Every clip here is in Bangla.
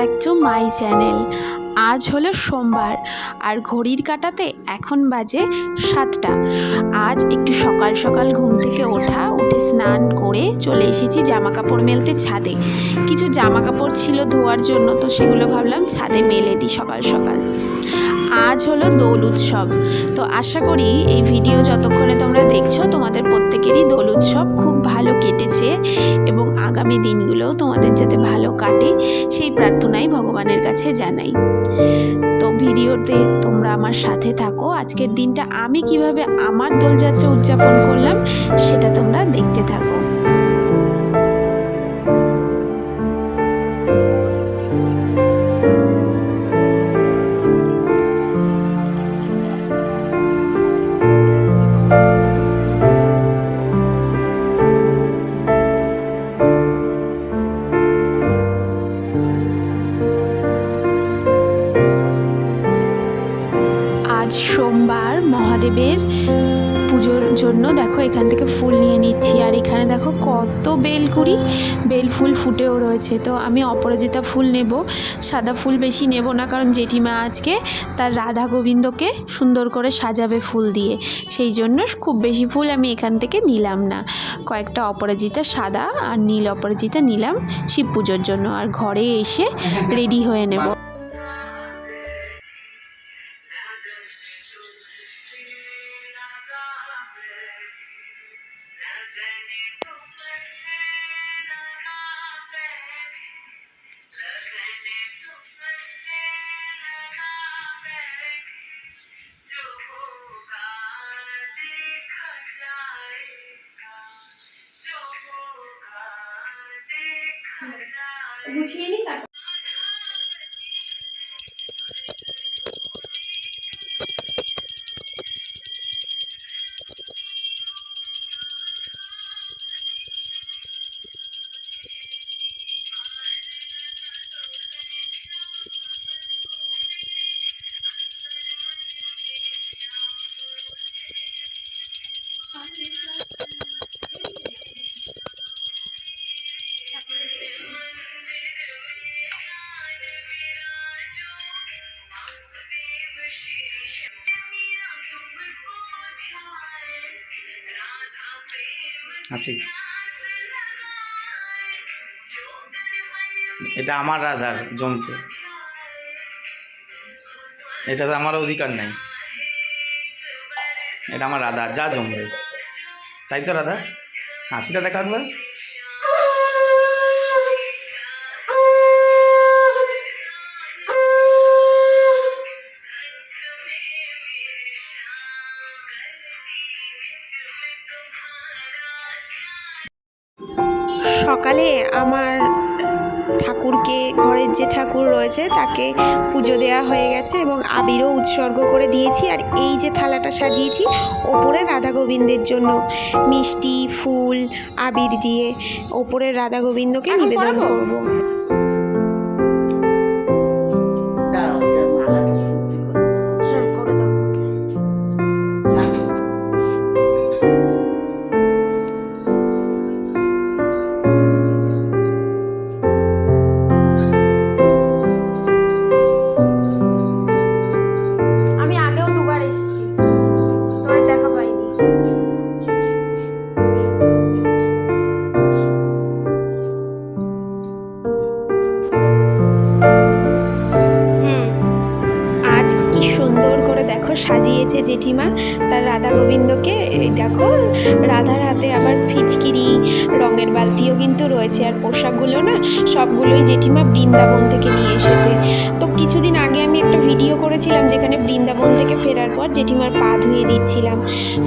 ব্যাক টু মাই চ্যানেল আজ হলো সোমবার, আর ঘড়ির কাটাতে এখন বাজে সাতটা। আজ একটু সকাল সকাল ঘুম থেকে ওঠা, উঠে স্নান করে চলে এসেছি জামা কাপড় মেলতে ছাদে। কিছু জামা কাপড় ছিল ধোয়ার জন্য, তো সেগুলো ভাবলাম ছাদে মেলে দিই সকাল সকাল। আজ হলো দোল উৎসব। তো আশা করি এই ভিডিও যতক্ষণে তোমরা দেখছ, তোমাদের প্রত্যেকেরই দোল উৎসব খুব ভালো কেটেছে এবং আগামী দিনগুলোও তোমাদের যাতে ভালো কাটে, সেই প্রার্থনাই ভগবানের কাছে জানাই। তো ভিডিওতে তোমরা আমার সাথে থাকো। আজকের দিনটা আমি কীভাবে আমার দোলযাত্রা উদযাপন করলাম, সেটা তোমরা দেখতে থাকো। দেখো কত বেলকুড়ি বেল ফুল ফুটেও রয়েছে। তো আমি অপরাজিতা ফুল নেব সাদা ফুল বেশি নেব না কারণ জেঠিমা আজকে তার রাধা গোবিন্দকে সুন্দর করে সাজাবে ফুল দিয়ে। সেই জন্য খুব বেশি ফুল আমি এখান থেকে নিলাম না। কয়েকটা অপরাজিতা সাদা আর নীল অপরাজিতা নিলাম শিব পুজোর জন্য আর ঘরে এসে রেডি হয়ে নেব। গুছিয়ে নি তারপর হাসি। এটা আমার রাধার জমছে। এটাতে আমার অধিকার নাই। এটা আমার রাধা, যা জমবে। তাই তো রাধা? হাসিটা দেখা আমার ঠাকুরকে ঘরের যে ঠাকুর রয়েছে তাকে পুজো দেওয়া হয়ে গেছে এবং আবিরও উৎসর্গ করে দিয়েছি। আর এই যে থালাটা সাজিয়েছি ওপরে রাধা গোবিন্দের জন্য মিষ্টি ফুল আবির দিয়ে ওপরে রাধা গোবিন্দকে নিবেদন করব। সাজিয়েছে জেঠিমা তার রাধা গোবিন্দকে দেখো রাধার হাতে আবার ফিচকিরি রঙের বালতিও কিন্তু রয়েছে। আর পোশাকগুলো না সবগুলোই জেঠিমা বৃন্দাবন থেকে নিয়ে এসেছে। তো কিছুদিন আগে আমি একটা ভিডিও করেছিলাম যেখানে বৃন্দাবন থেকে ফেরার পর জেঠিমার পা ধুয়ে দিচ্ছিলাম।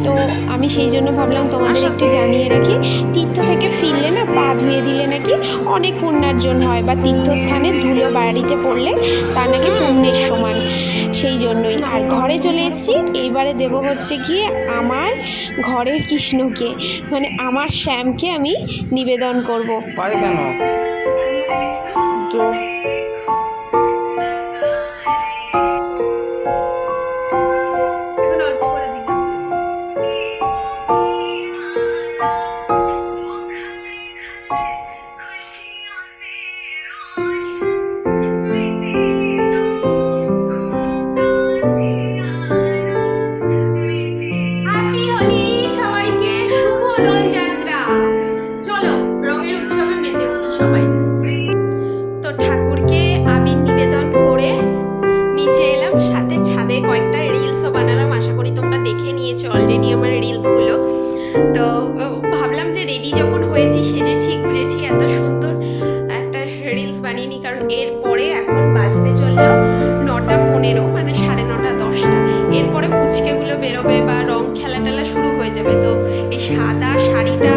তো আমি সেই জন্য ভাবলাম তোমাদের একটু জানিয়ে রাখি তীর্থ থেকে ফিরলে না পা ধুয়ে দিলে নাকি অনেক পুণ্যার্জন হয় বা তীর্থস্থানে ধুলো বাড়িতে পড়লে তা নাকি পুণ্যের সমান। সেই জন্যই। আর ঘরে চলে এসেছি। এইবারে দেব হচ্ছে কি আমার ঘরের কৃষ্ণকে। মানে আমার শ্যামকে আমি নিবেদন করব। কেন? বানিয়ে কারণ এরপরে এখন বাজতে চললাম নটা পনেরো মানে সাড়ে নটা দশটা। এরপরে পুচকেগুলো বেরোবে বা রং খেলা টেলা শুরু হয়ে যাবে। তো এই সাদা শাড়িটা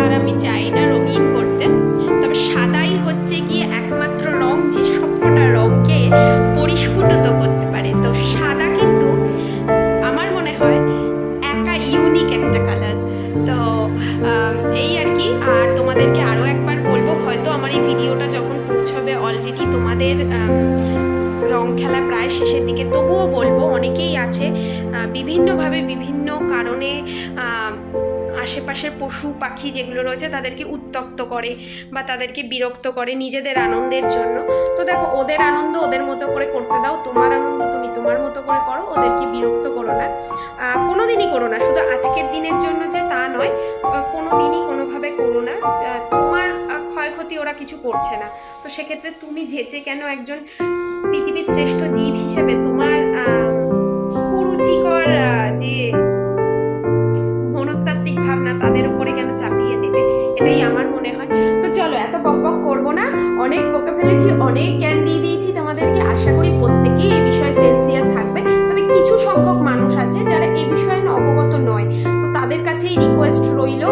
বলব, অনেকেই আছে বিভিন্নভাবে বিভিন্ন কারণে আশেপাশের পশু, পাখি যেগুলো রয়েছে তাদেরকে উত্তক্ত করে বা তাদেরকে বিরক্ত করে নিজেদের আনন্দের জন্য। তো দেখো, ওদের আনন্দ ওদের মতো করে করতে দাও, তোমার আনন্দ তুমি তোমার মতো করে করো, ওদেরকে বিরক্ত করো না। কোনো দিনই করো না, শুধু আজকের দিনের জন্য যে তা নয় কোনো দিনই কোনোভাবে করো না। তোমার ক্ষয়ক্ষতি ওরা কিছু করছে না। তো সেক্ষেত্রে তুমি যেচে কেন একজন পৃথিবীর শ্রেষ্ঠ জীব হিসেবে তোমার আহ, যে মনস্তাত্ত্বিক ভাবনা তাদের উপরে কেন চাপিয়ে দেবে? এটাই আমার মনে হয়। তো চলো এত বক বক করব না। অনেক বকে ফেলেছি অনেক জ্ঞান দিয়ে দিয়েছি তোমাদেরকে। আশা করি প্রত্যেকেই এই বিষয়ে সেন্সিয়ার থাকবে। তবে কিছু সংখ্যক মানুষ আছে যারা এই বিষয়ে অবগত নয়। তো তাদের কাছেই রিকোয়েস্ট রইল।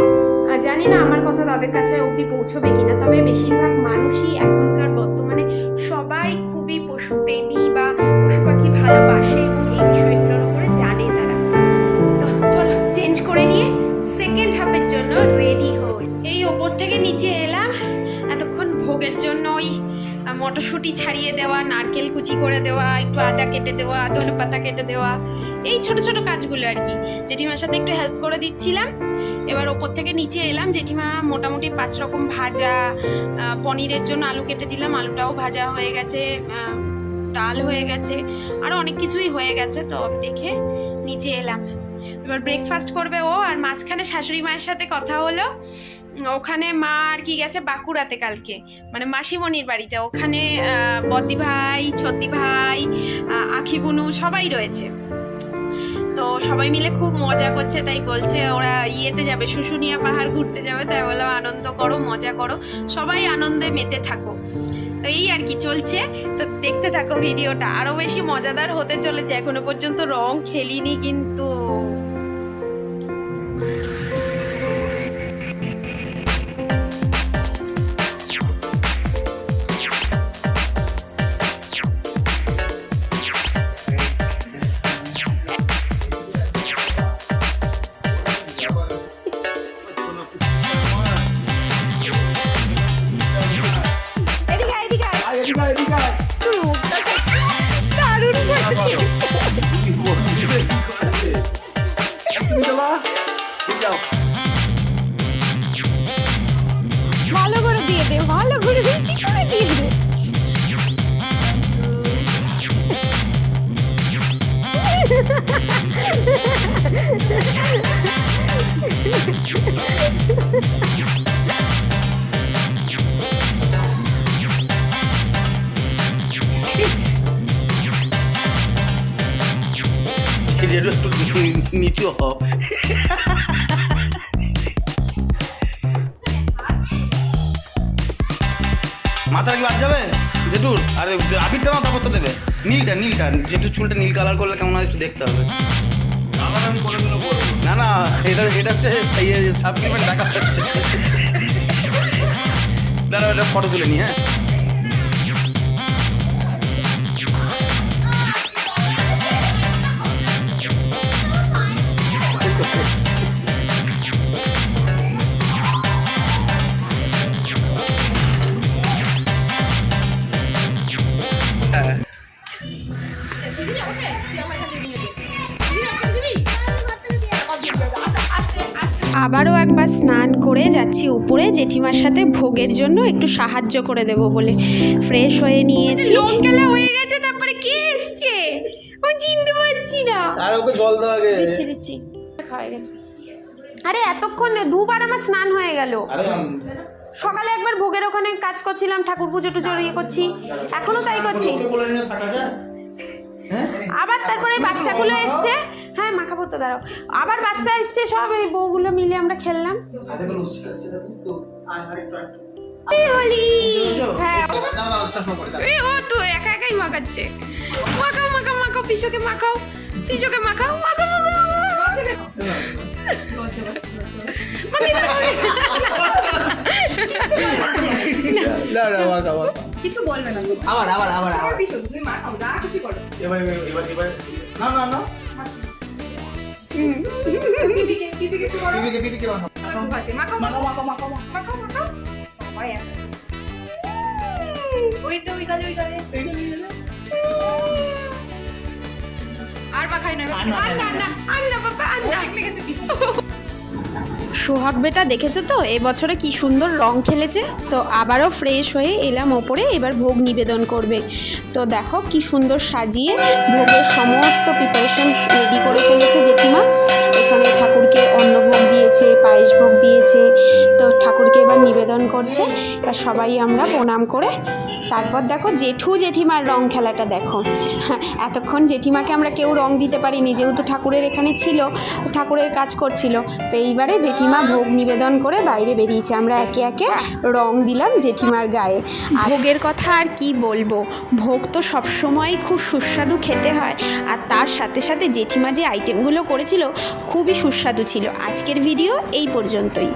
জানি না আমার কথা তাদের কাছে অবধি পৌঁছবে কিনা তবে বেশিরভাগ মানুষই এখনকার বর্তমানে সবাই খুবই পশুপ্রেমী বা পশু পাখি ভালোবাসে। ছাড়িয়ে দেওয়া, নারকেল কুচি করে দেওয়া, একটু আদা কেটে দেওয়া ধনে পাতা কেটে দেওয়া, এই ছোট ছোট কাজগুলো আর কি। জেঠিমার সাথে একটু হেল্প করে দিচ্ছিলাম। এবার ওপর থেকে নিচে এলাম। জেঠিমা মোটামুটি পাঁচ রকম ভাজা পনিরের জন্য আলু কেটে দিলাম। আলুটাও ভাজা হয়ে গেছে ডাল হয়ে গেছে আরও অনেক কিছুই হয়ে গেছে, তো দেখে নিচে এলাম। এবার ব্রেকফাস্ট করবে ও, আর মাঝখানে শাশুড়ি মায়ের সাথে কথা হলো। ওখানে মা আর কি গেছে বাঁকুড়াতে কালকে। মানে মাসিমণির বাড়িতে ওখানে বদ্দি ভাই ছদ্দি ভাই আহ, আখি বুনু সবাই রয়েছে। তো সবাই মিলে খুব মজা করছে তাই বলছে ওরা ইয়েতে যাবে শুশুনিয়া পাহাড় ঘুরতে যাবে তাই বললাম আনন্দ করো মজা করো সবাই আনন্দে মেতে থাকো। তো এই আর কি চলছে তো দেখতে থাকো ভিডিওটা। আরও বেশি মজাদার হতে চলেছে এখনও পর্যন্ত রং খেলিনি কিন্তু। যেটা একটু নিচু হ মাথা কি বাদ যাবে? জেঠুর, আরে, আবিরটা না তারপর তো দেবে। নীলটা নীলটা, জেঠুর চুলটা নীল কালার করলে কেমন হয় একটু দেখতে হবে। না না, এটা এটা হচ্ছে সাপ্লিমেন্ট টাকা হচ্ছে। দাঁড়া এটা ফটো তুলে নি হ্যাঁ হ্যাঁ। আবারও একবার স্নান করে যাচ্ছি উপরে জেঠিমার সাথে ভোগের জন্য একটু সাহায্য করে দেব বলে। ফ্রেশ হয়ে নিয়েছি। হয়ে গেছে তারপরে কে এসছে? আমি চিনতে পারছি না। আর ওকে জল দেওয়া আগে। দিচ্ছি দিচ্ছি। গেছে। আরে এতক্ষণ দুবার আমার স্নান হয়ে গেল। সকালে একবার ভোগের ওখানে কাজ করছিলাম ঠাকুর পুজো টুজো ইয়ে করছি। এখনও তাই করছি। ওকে বলে নিয়ে থাকা যায়। হ্যাঁ? আবার তারপরে বাচ্চাগুলো এসছে। হ্যাঁ মাখাবো তো দাঁড়াও। আবার বাচ্চা এসছে সব এই বউগুলো মিলে আমরা খেললাম। হোলি! হ্যাঁ। ও তো একা একাই মাখাচ্ছে। মাখাও মাখাও মাখাও পিছুকে মাখাও পিছুকে মাখাও মাখা, মাখা। কিছু বলবে না। আবার আবার আবার আবার। পিছু তুমি মা খাও যা খুশি করো। এবার এবার এবার। না না না। গালে ওই গালে আর মাখাই না আন্না আর না বাবা আন্না মেখেছে পিছু সোহাগ বেটা দেখেছ তো? এবছরে কি সুন্দর রং খেলেছে। তো আবারও ফ্রেশ হয়ে এলাম ওপরে, এবার ভোগ নিবেদন করবে। তো দেখো কি সুন্দর সাজিয়ে ভোগের সমস্ত প্রিপারেশন রেডি করে ফেলেছে জেঠিমা। এখানে ঠাকুরকে অন্ন ভোগ দিয়েছে, পায়েস ভোগ দিয়েছে। তো ঠাকুরকে এবার নিবেদন করছে। এবার সবাই আমরা প্রণাম করে তারপর দেখো জেঠু জেঠিমার রং খেলাটা দেখো। এতক্ষণ জেঠিমাকে আমরা কেউ রং দিতে পারিনি, যেহেতু ঠাকুরের এখানে ছিল, ঠাকুরের কাজ করছিল। তো এইবারে জেঠিমা ভোগ নিবেদন করে বাইরে বেরিয়েছে। আমরা একে একে রং দিলাম জেঠিমার গায়ে। আর ভোগের কথা আর কি বলব? ভোগ তো সবসময়ই খুব সুস্বাদু খেতে হয়। আর তার সাথে সাথে জেঠিমা যে আইটেমগুলো করেছিল, খুবই সুস্বাদু ছিল। আজকের ভিডিও এই পর্যন্তই।